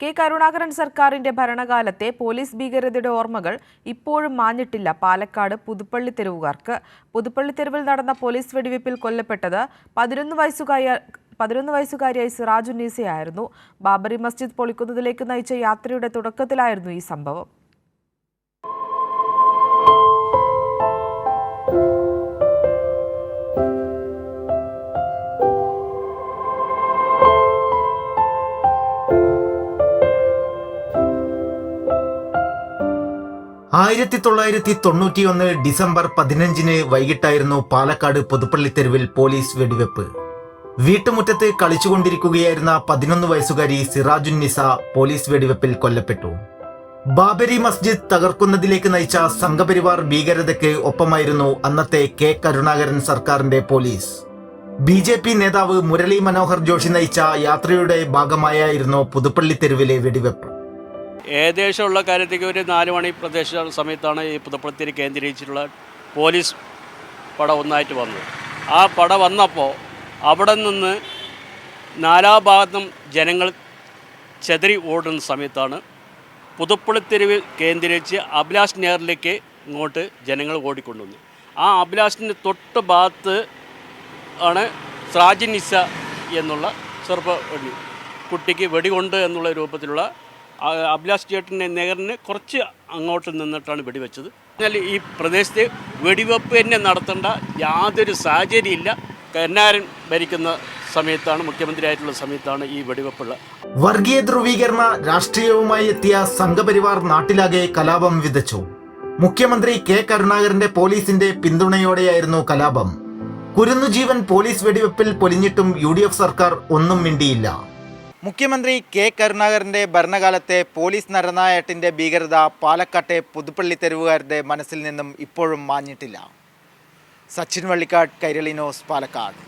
K Karunakaran സർക്കാരിന്റെ ഭരണകാലത്തെ police ഭീകരതയുടെ ഓർമ്മകൾ ഇപ്പോഴും മാഞ്ഞിട്ടില്ല. പാലക്കാട് പുതുപ്പള്ളി തെരുവുകാർക്ക്. പുതുപ്പള്ളി തെരുവിൽ നടന്ന പോലീസ് വെടിവയ്പിൽ കൊല്ലപ്പെട്ടത് പതിനൊന്ന് വയസ്സുകാരിയ പതിനൊന്ന് വയസ്സുകാരിയായി സിറാജുന്നീസയായിരുന്നു ബാബറി മസ്ജിദ് പൊളിക്കുന്നതിലേക്ക് നയിച്ച യാത്രയുടെ തുടക്കത്തിലായിരുന്നു ഈ സംഭവം. ആയിരത്തി തൊള്ളായിരത്തി തൊണ്ണൂറ്റിയൊന്ന് ഡിസംബർ പതിനഞ്ചിന് വൈകിട്ടായിരുന്നു പാലക്കാട് പുതുപ്പള്ളി തെരുവിൽ പോലീസ് വെടിവെപ്പ്. വീട്ടുമുറ്റത്ത് കളിച്ചുകൊണ്ടിരിക്കുകയായിരുന്ന പതിനൊന്ന് വയസ്സുകാരി സിറാജുൻ നിസ പോലീസ് വെടിവെപ്പിൽ കൊല്ലപ്പെട്ടു. ബാബരി മസ്ജിദ് തകർക്കുന്നതിലേക്ക് നയിച്ച സംഘപരിവാർ ഭീകരതയ്ക്ക് ഒപ്പമായിരുന്നു അന്നത്തെ കെ കരുണാകരൻ സർക്കാരിന്റെ പോലീസ്. ബി ജെ പി നേതാവ് മുരളി മനോഹർ ജോഷി നയിച്ച യാത്രയുടെ ഭാഗമായായിരുന്നു പുതുപ്പള്ളി തെരുവിലെ വെടിവെപ്പ്. ഏകദേശമുള്ള കാര്യത്തേക്ക് ഒരു നാല് മണി പ്രദേശ സമയത്താണ് ഈ പുതുപ്പളത്തിരി കേന്ദ്രീകരിച്ചിട്ടുള്ള പോലീസ് പട ഒന്നായിട്ട് വന്നത്. ആ പട വന്നപ്പോൾ അവിടെ നിന്ന് നാലാ ഭാഗത്തും ജനങ്ങൾ ചെതറി ഓടുന്ന സമയത്താണ് പുതുപ്പള്ളിത്തെരുവ് കേന്ദ്രീകരിച്ച് അഭിലാഷ് നേറിലേക്ക് ഇങ്ങോട്ട് ജനങ്ങൾ ഓടിക്കൊണ്ടുവന്നു ആ അഭിലാഷിന്റെ തൊട്ട് ഭാഗത്ത് ആണ് സ്രാജിനിസ എന്നുള്ള ചെറുപ്പ കുട്ടിക്ക് വെടികൊണ്ട് എന്നുള്ള രൂപത്തിലുള്ള അഭിലാഷ് ചേട്ടന്റെ നെഹറിന് കുറച്ച് അങ്ങോട്ട് നിന്നിട്ടാണ് വെടിവെച്ചത്. എന്നാൽ ഈ പ്രദേശത്ത് വെടിവെപ്പ് തന്നെ നടത്തേണ്ട യാതൊരു സാഹചര്യമില്ല. കന്നാരൻ ഭരിക്കുന്ന സമയത്താണ് മുഖ്യമന്ത്രിയായിട്ടുള്ള സമയത്താണ് ഈ വെടിവെപ്പുള്ള. വർഗീയ ധ്രുവീകരണ രാഷ്ട്രീയവുമായി എത്തിയ സംഘപരിവാർ നാട്ടിലാകെ കലാപം വിതച്ചു. മുഖ്യമന്ത്രി കെ കരുണാകരന്റെ പോലീസിന്റെ പിന്തുണയോടെയായിരുന്നു കലാപം. കുരുന്നുജീവൻ പോലീസ് വെടിവെപ്പിൽ പൊലിഞ്ഞിട്ടും യു സർക്കാർ ഒന്നും മിണ്ടിയില്ല. മുഖ്യമന്ത്രി കെ കരുണാകരന്റെ ഭരണകാലത്തെ പോലീസ് നരനായട്ടിന്റെ ഭീകരത പാലക്കാട്ടെ പുതുപ്പള്ളി തെരുവുകാരുടെ മനസ്സിൽ നിന്നും ഇപ്പോഴും മാഞ്ഞിട്ടില്ല. സച്ചിൻ വള്ളിക്കാട് കൈരളി ന്യൂസ് പാലക്കാട്.